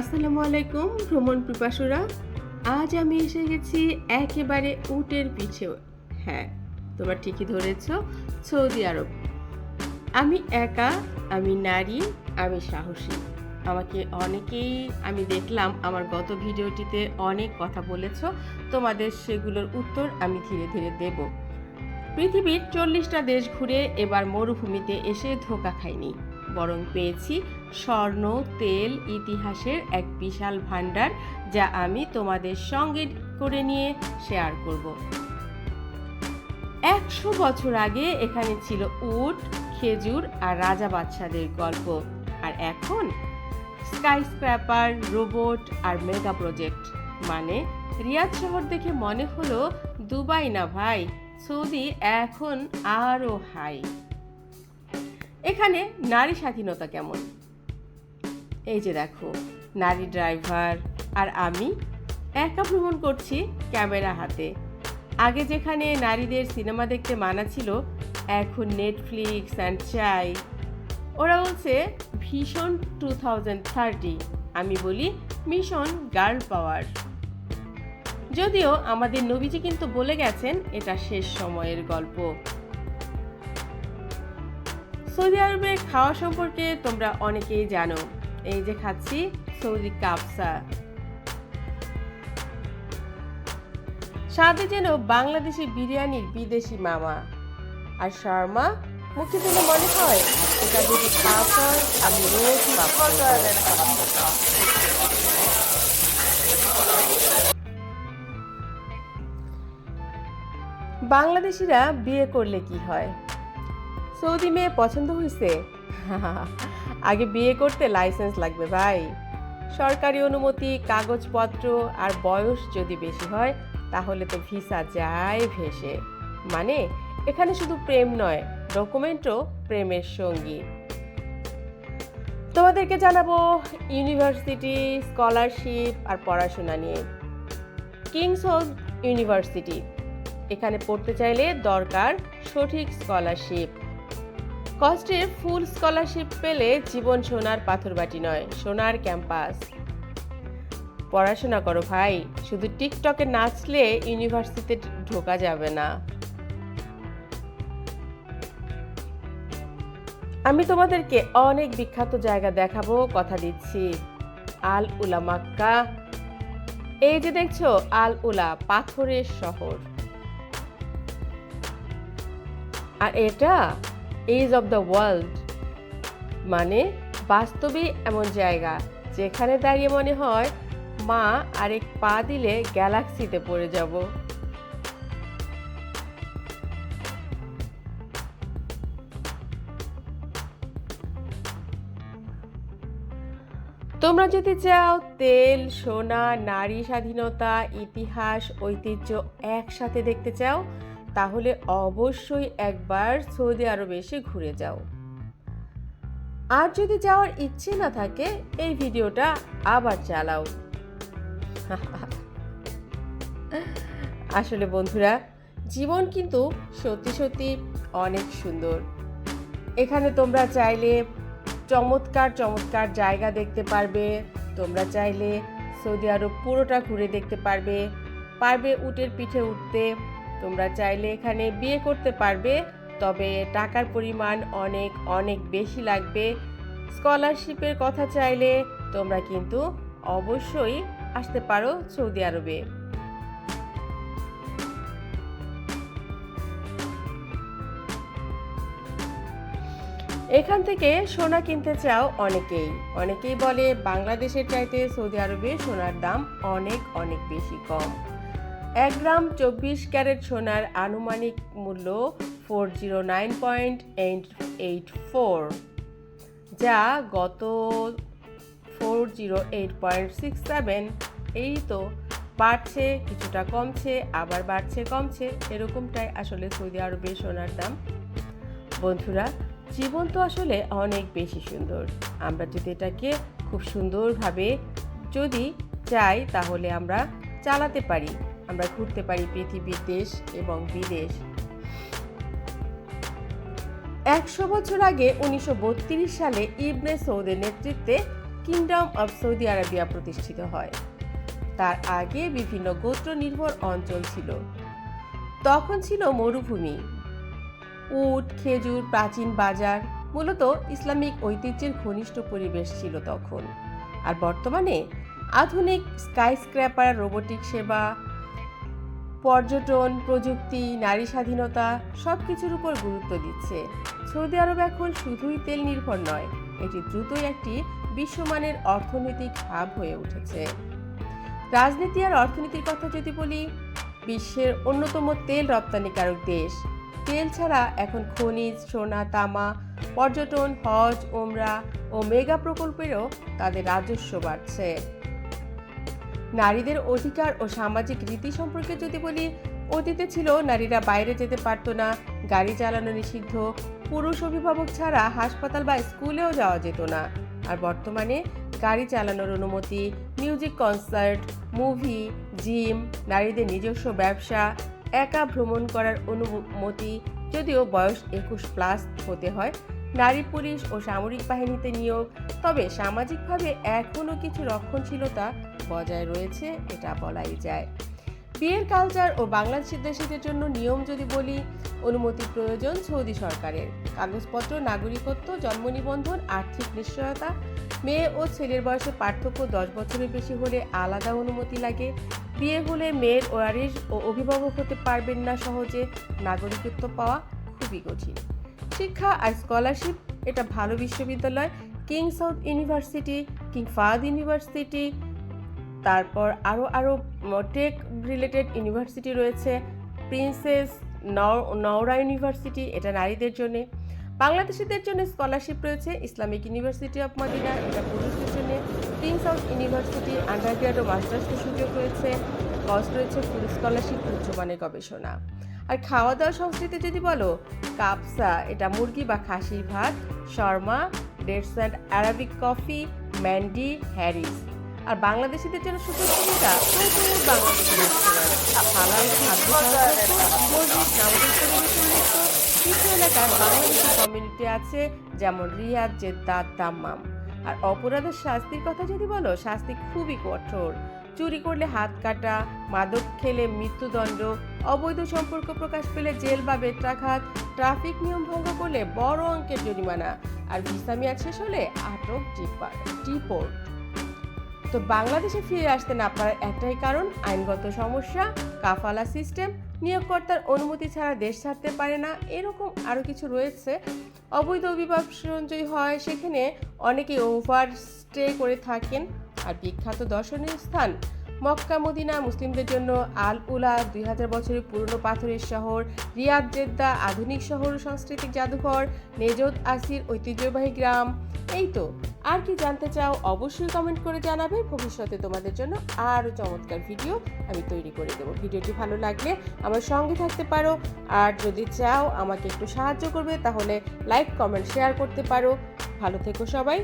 আসসালামু আলাইকুম, ভ্রমণ পিপাসুরা। আজ আমি এসে গেছি একেবারে উটের পিছে হ্যাঁ তোমরা ঠিকই ধরেছ, সৌদি আরব। আমি একা, আমি নারী, আমি সাহসী। আমাকে অনেকেই আমি দেখলাম, আমার গত ভিডিওটিতে অনেক কথা বলেছ, তোমাদের সেগুলোর উত্তর আমি ধীরে ধীরে দেব। পৃথিবীর চল্লিশটা দেশ ঘুরে এবার মরুভূমিতে এসে ধোকা খাইনি, বরং পেয়েছি স্বর্ণ, তেল ইতিহাসের এক বিশাল ভাণ্ডার যা আমি তোমাদের সঙ্গে করে নিয়ে শেয়ার করব। একশো বছর আগে এখানে ছিল উট, খেজুর আর রাজা বাদশাদের গল্প। আর এখন স্কাই স্ক্র্যাপার রোবট আর মেগা প্রজেক্ট মানে রিয়াদ শহর দেখে মনে হলো দুবাই না ভাই, সৌদি এখন আরও হাই এখানে নারী স্বাধীনতা কেমন? এই যে দেখো, নারী ড্রাইভার আর আমি একা ভ্রমণ করছি ক্যামেরা হাতে। আগে যেখানে নারীদের সিনেমা দেখতে মানা ছিল, এখন নেটফ্লিক্স অ্যান্ড চাই ওরা বলছে, ভীষণ টু থাউজেন্ড থার্টি আমি বলি মিশন গার্ল পাওয়ার যদিও আমাদের নবীজি কিন্তু বলে গেছেন, এটা শেষ সময়ের গল্প। সৌদি আরবে খাওয়া সম্পর্কে তোমরা অনেকেই জানো। এই যে খাচ্ছি সৌদি কাপসা স্বাদে যেন বাংলাদেশি বিরিয়ানির বিদেশি মামা। আর শর্মা, মুখে যেন মনে হয় এটা যদি আমি রোজ বাংলাদেশিরা বিয়ে করলে কি হয়? সৌদি মেয়ে পছন্দ হয়েছে আগে বিয়ে করতে লাইসেন্স লাগবে ভাই। সরকারি অনুমতি, কাগজপত্র আর বয়স যদি বেশি হয়, তাহলে তো ভিসা যায় ভেসে। মানে এখানে শুধু প্রেম নয় ডকুমেন্টও প্রেমের সঙ্গী। তোমাদেরকে জানাব ইউনিভার্সিটি স্কলারশিপ আর পড়াশোনা নিয়ে। কিংস হাউস ইউনিভার্সিটি এখানে পড়তে চাইলে দরকার সঠিক স্কলারশিপ কস্টের ফুল স্কলারশিপ পেলে জীবন সোনার পাথরবাটি নয়, সোনার ক্যাম্পাস। পড়াশোনা করো ভাই, শুধু টিকটকে নাচলে ইউনিভার্সিটিতে ঢোকা যাবে না। আমি তোমাদেরকে অনেক বিখ্যাত জায়গা দেখাবো, কথা দিচ্ছি। আল উলা মাক্কা। এই যে দেখছ, আল উলা, পাথরের শহর। আর এটা? এজ অব দ্য ওয়ার্ল্ড মানে বাস্তবে এমন জায়গা, যেখানে দাঁড়িয়ে মনে হয় মা আরেক পা দিলে গ্যালাক্সিতে পড়ে যাব। তোমরা যদি চাও তেল, সোনা, নারী স্বাধীনতা, ইতিহাস, ঐতিহ্য একসাথে দেখতে চাও তাহলে অবশ্যই একবার সৌদি আরবে এসে ঘুরে যাও। আর যদি যাওয়ার ইচ্ছে না থাকে, এই ভিডিওটা আবার চালাও। আসলে বন্ধুরা, জীবন কিন্তু সত্যি সত্যি অনেক সুন্দর। এখানে তোমরা চাইলে চমৎকার চমৎকার জায়গা দেখতে পারবে। তোমরা চাইলে সৌদি আরব পুরোটা ঘুরে দেখতে পারবে। পারবে উটের পিঠে উঠতে। তোমরা চাইলে এখানে বিয়ে করতে পারবে, তবে টাকার পরিমাণ অনেক অনেক বেশি লাগবে। স্কলারশিপের কথা চাইলে তোমরা কিন্তু অবশ্যই আসতে পারো সৌদি আরবে। এখান থেকে সোনা কিনতে চাও অনেকেই। অনেকেই বলে বাংলাদেশের চাইতে সৌদি আরবে সোনার দাম অনেক অনেক বেশি কম। এক গ্রাম চব্বিশ ক্যারেট সোনার আনুমানিক মূল্য four zero nine point eight eight four যা গত four zero eight point six seven এই তো বাড়ছে, কিছুটা কমছে, আবার বাড়ছে, কমছে, এরকমটাই আসলে সৌদি আরবে সোনার দাম। বন্ধুরা, জীবন তো আসলে অনেক বেশি সুন্দর। আমরা যদি এটাকে খুব সুন্দরভাবে যদি চাই, তাহলে আমরা চালাতে পারি। আমরা ঘুরতে পারি পৃথিবীর দেশ এবং বিদেশ। একশো বছর আগে উনিশশো বত্রিশ সালে ইবনে সৌদের নেতৃত্বে কিংডম অব সৌদি আরবিয়া প্রতিষ্ঠিত হয়। তার আগে বিভিন্ন গোত্র নির্ভর অঞ্চল ছিল। তখন ছিল মরুভূমি। উট, খেজুর, প্রাচীন বাজার, মূলত ইসলামিক ঐতিহ্যের ঘনিষ্ঠ পরিবেশ ছিল তখন। আর বর্তমানে আধুনিক স্কাইস্ক্র্যাপার রোবোটিক সেবা পর্যটন, প্রযুক্তি, নারী স্বাধীনতা সব কিছুর উপর গুরুত্ব দিচ্ছে। সৌদি আরব এখন শুধুই তেল নির্ভর নয়, এটি দ্রুতই একটি বিশ্বমানের অর্থনৈতিক হাব হয়ে উঠেছে। রাজনীতি আর অর্থনীতির কথা যদি বলি, বিশ্বের অন্যতম তেল রপ্তানিকারক দেশ। তেল ছাড়া এখন খনিজ, সোনা, তামা, পর্যটন, হজ, ওমরা ও মেগা প্রকল্পেরও তাদের রাজস্ব বাড়ছে। নারীদের অধিকার ও সামাজিক রীতি সম্পর্কে যদি বলি, অতীতে ছিল নারীরা বাইরে যেতে পারতো না, গাড়ি চালানো নিষিদ্ধ, পুরুষ অভিভাবক ছাড়া হাসপাতাল বা স্কুলেও যাওয়া যেত না। আর বর্তমানে গাড়ি চালানোর অনুমতি, মিউজিক কনসার্ট, মুভি, জিম, নারীদের নিজস্ব ব্যবসা, একা ভ্রমণ করার অনুমতি, যদিও বয়স একুশ প্লাস হতে হয় নারী পুলিশ ও সামরিক বাহিনীতে নিয়োগ। তবে সামাজিকভাবে এখনও কিছু রক্ষণশীলতা বজায় রয়েছে, এটা বলাই যায়। বিয়ের কালচার ও বাংলাদেশের দেশীদের জন্য নিয়ম যদি বলি, অনুমতি প্রয়োজন সৌদি সরকারের। কাগজপত্র, নাগরিকত্ব, জন্ম নিবন্ধন, আর্থিক নিশ্চয়তা, মেয়ে ও ছেলের বয়সে পার্থক্য দশ বছরের বেশি হলে আলাদা অনুমতি লাগে। বিয়ে হলে মেয়ের ওয়ারিশ ও অভিভাবক হতে পারবেন না সহজে। নাগরিকত্ব পাওয়া খুবই কঠিন। শিক্ষা আর স্কলারশিপ, এটা ভালো বিশ্ববিদ্যালয়, King Saud University, King Fahd University, তারপর আরও আরও টেক রিলেটেড ইউনিভার্সিটি রয়েছে, প্রিন্সেস নওরা ইউনিভার্সিটি, এটা নারীদের জন্যে। বাংলাদেশিদের জন্য স্কলারশিপ রয়েছে ইসলামিক ইউনিভার্সিটি অফ মাদিনা, এটা পুরুষদের জন্য। কিং সাউথ ইউনিভার্সিটি আন্ডারগ্রেড ও মাস্টার্সের সুযোগ রয়েছে। কস্ট রয়েছে ফুল স্কলারশিপ উচ্চমানের গবেষণা। আর খাওয়া দাওয়া সংস্কৃতি যদি বলো, কাপসা, এটা মুরগি বা খাসির ভাত, shawarma, dates Arabic coffee, mandi, harees. আর বাংলাদেশিদের জন্য সুযোগ সুবিধা প্রচুর বাংলাদেশি হালাল খাদ্য কিছু এলাকায় বাংলাদেশি কমিউনিটি আছে, যেমন রিয়াদ জেদ্দা দাম্মাম। আর অপরাধের শাস্তির কথা যদি বলো, শাস্তি খুবই কঠোর। চুরি করলে হাত কাটা, মাদক খেলে মৃত্যুদণ্ড অবৈধ সম্পর্ক প্রকাশ পেলে জেল বা বেত্রাঘাত, ট্রাফিক নিয়ম ভঙ্গ করলে বড় অঙ্কের জরিমানা, আর ভিসা মেয়াদ শেষ হলে আটক ডিপোর্ট তো বাংলাদেশে ফিরে আসতে না পারার একটাই কারণ, আইনগত সমস্যা, কাফালা সিস্টেম, নিয়োগকর্তার অনুমতি ছাড়া দেশ ছাড়তে পারে না, এরকম আরও কিছু রয়েছে। অবৈধ অভিভাবক সঞ্চয় হয়, সেখানে অনেকে ওভার স্টে করে থাকেন, আর বিখ্যাত দর্শনীয় স্থান মক্কা, মদিনা মুসলিমদের জন্য আল উলা দুই হাজার বছরের পুরনো পাথরের শহর, রিয়াদ, জেদ্দা, আধুনিক শহর সাংস্কৃতিক জাদুঘর নেজদ আসির ঐতিহ্যবাহী গ্রাম। এই তো, আর কি জানতে চাও অবশ্যই কমেন্ট করে জানাবে। ভবিষ্যতে তোমাদের জন্য আরও চমৎকার ভিডিও আমি তৈরি করে দেবো। ভিডিওটি ভালো লাগলে আমার সঙ্গে থাকতে পারো। আর যদি চাও আমাকে একটু সাহায্য করবে, তাহলে লাইক কমেন্ট শেয়ার করতে পারো। ভালো থেকো সবাই।